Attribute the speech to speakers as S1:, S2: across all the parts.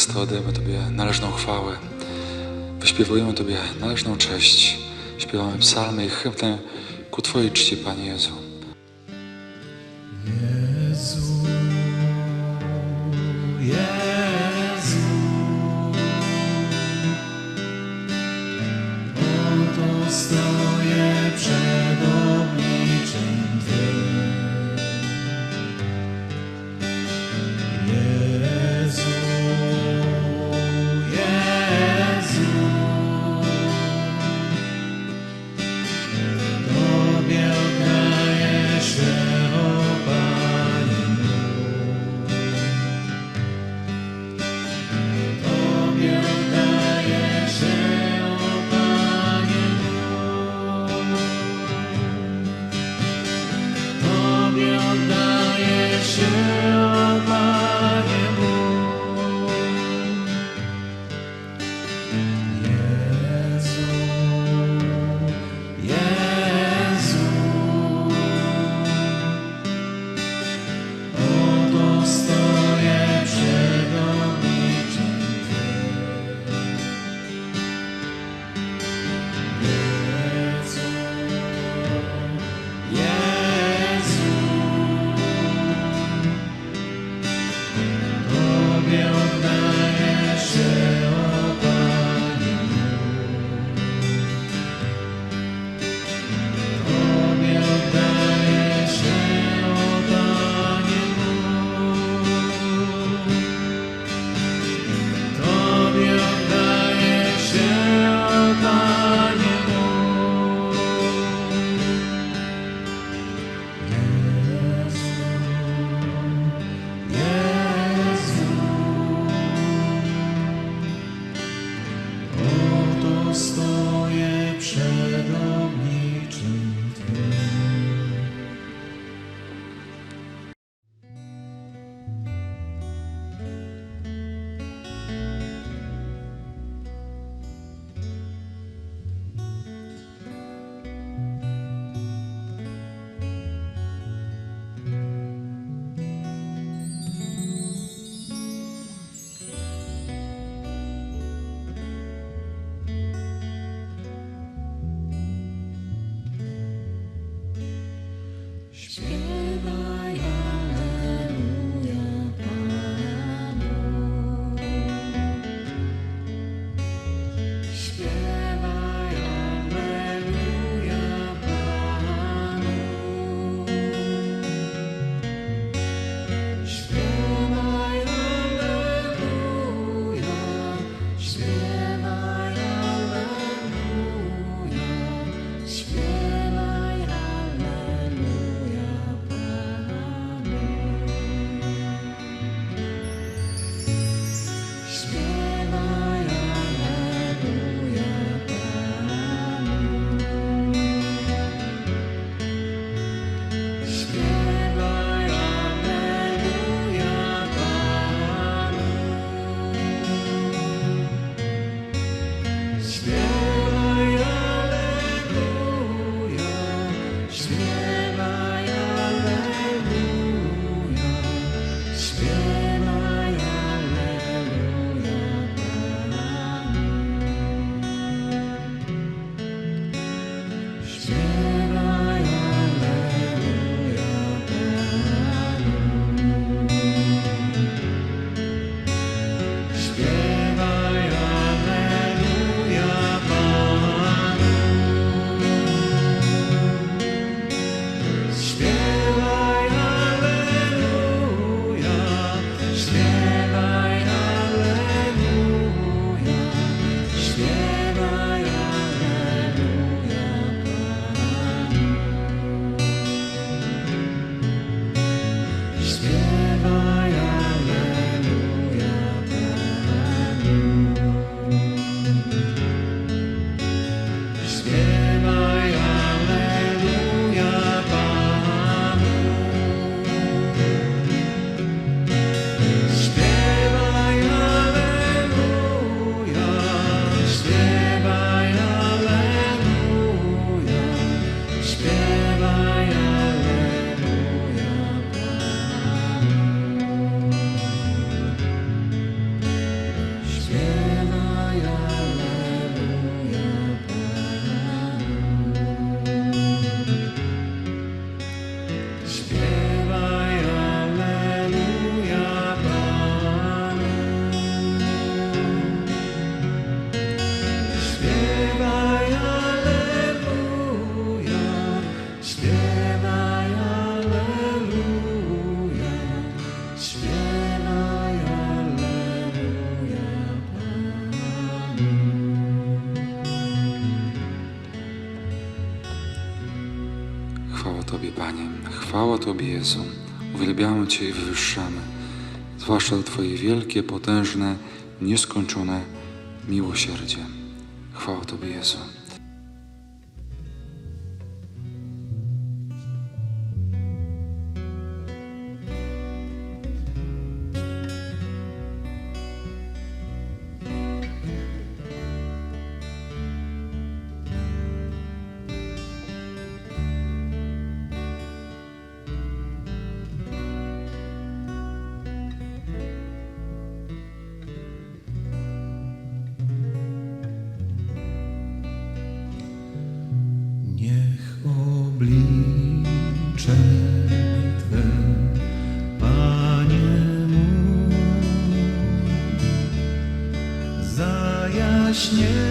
S1: Chryste, oddajemy Tobie należną chwałę. Wyśpiewujemy Tobie należną cześć. Śpiewamy psalmy i hymny ku Twojej czci, Panie Jezu.
S2: Chwała Tobie, Panie, chwała Tobie, Jezu. Uwielbiamy Cię i wywyższamy, zwłaszcza za Twoje wielkie, potężne, nieskończone miłosierdzie. Chwała Tobie, Jezu.
S1: Zajaśnieje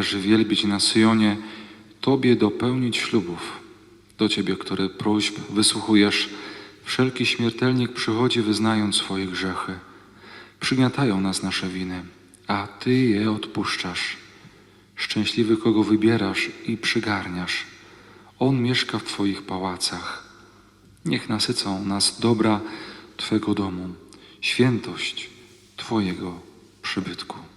S2: należy wielbić na Syjonie, Tobie dopełnić ślubów. Do Ciebie, który próśb wysłuchujesz, wszelki śmiertelnik przychodzi wyznając swoje grzechy. Przygniatają nas nasze winy, a Ty je odpuszczasz. Szczęśliwy, kogo wybierasz i przygarniasz. On mieszka w Twoich pałacach. Niech nasycą nas dobra Twego domu, świętość Twojego przybytku.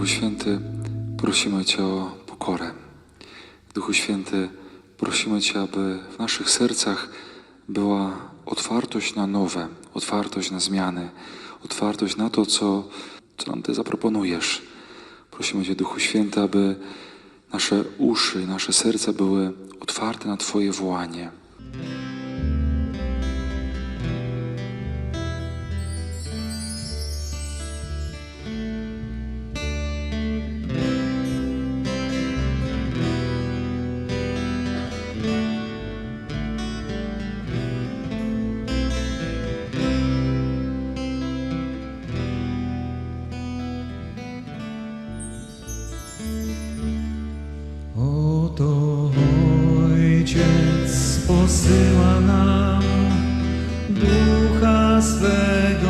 S2: Duchu Święty, prosimy Cię o pokorę. Duchu Święty, prosimy Cię, aby w naszych sercach była otwartość na nowe, otwartość na zmiany, otwartość na to, co, co nam Ty zaproponujesz. Prosimy Cię, Duchu Święty, aby nasze uszy, nasze serca były otwarte na Twoje wołanie.
S1: posyła nam Ducha swego.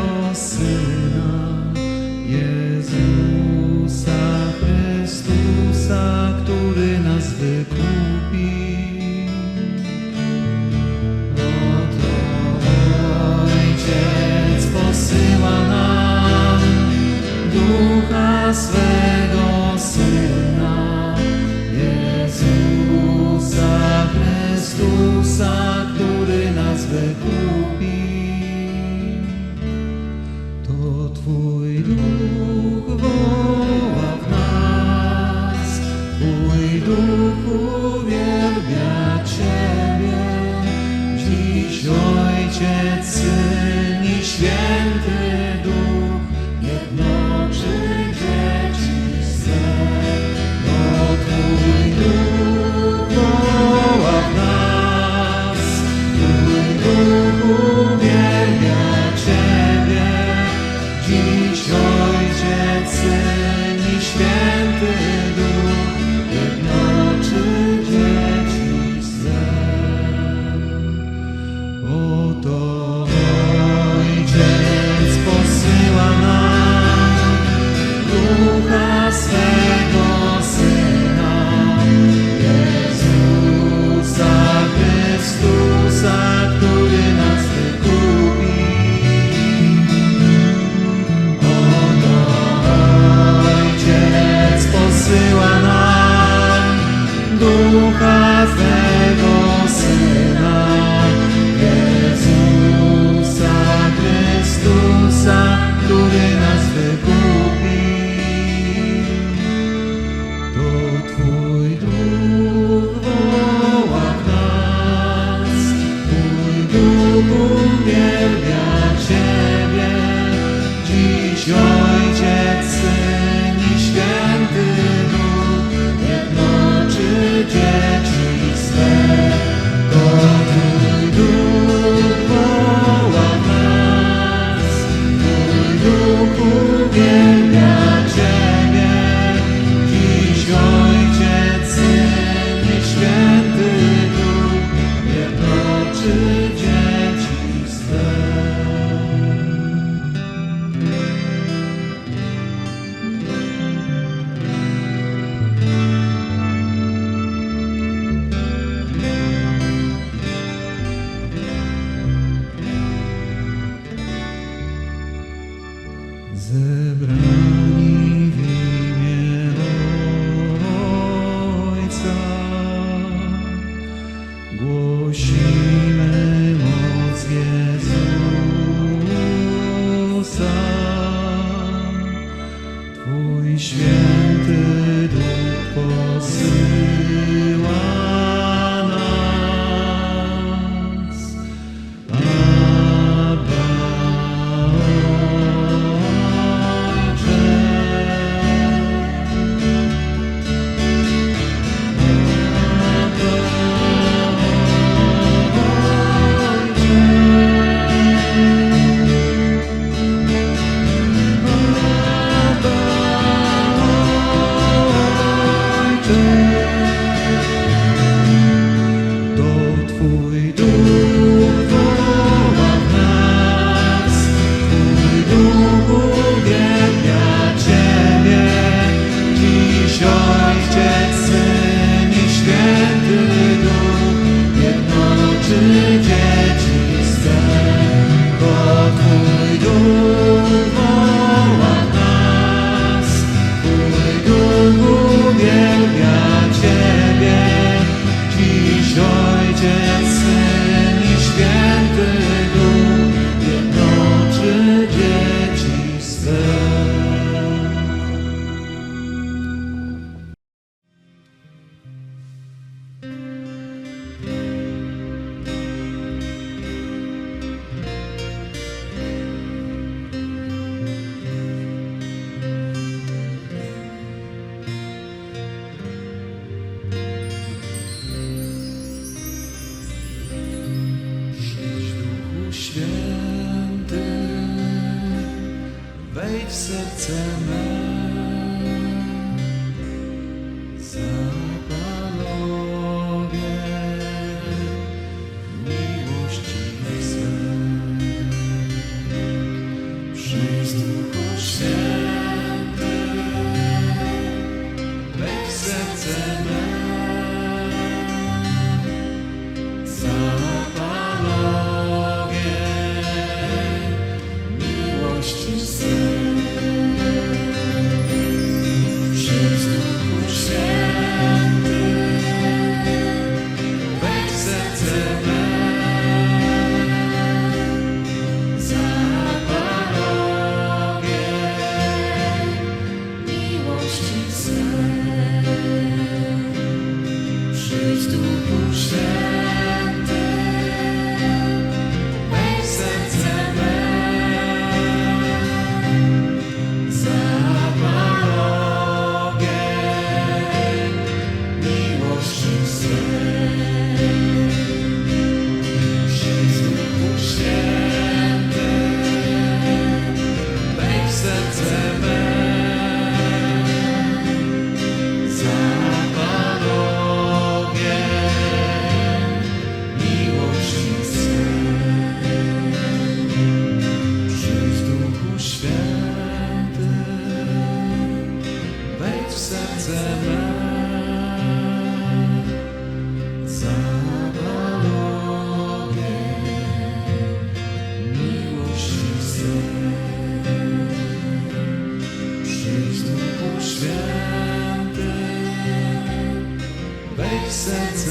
S1: senses.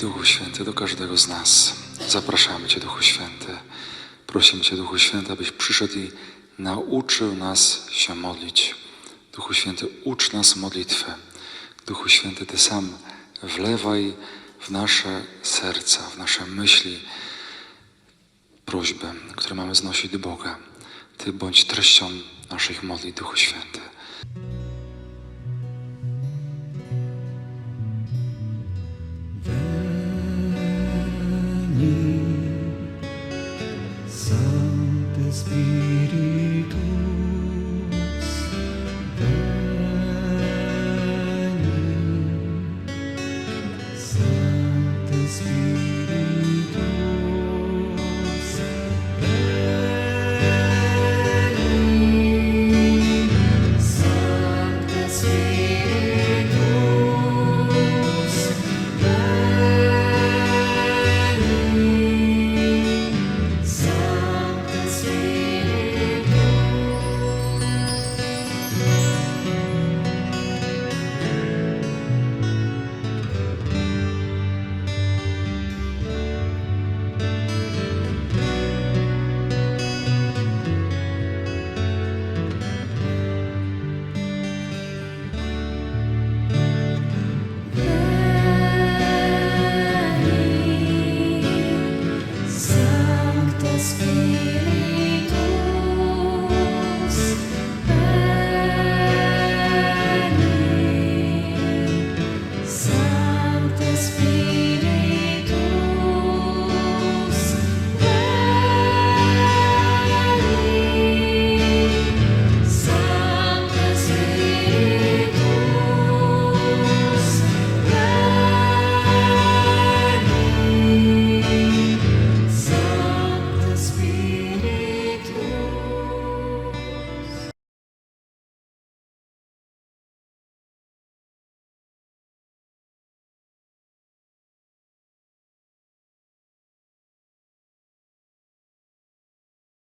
S1: Duchu Święty
S2: do każdego z nas. Zapraszamy Cię, Duchu Święty. Prosimy Cię, Duchu Święty, abyś przyszedł i nauczył nas się modlić. Duchu Święty, ucz nas modlitwę. Duchu Święty, Ty sam wlewaj w nasze serca, w nasze myśli prośby, które mamy znosić do Boga. Ty bądź treścią naszych modlitw, Duchu Święty.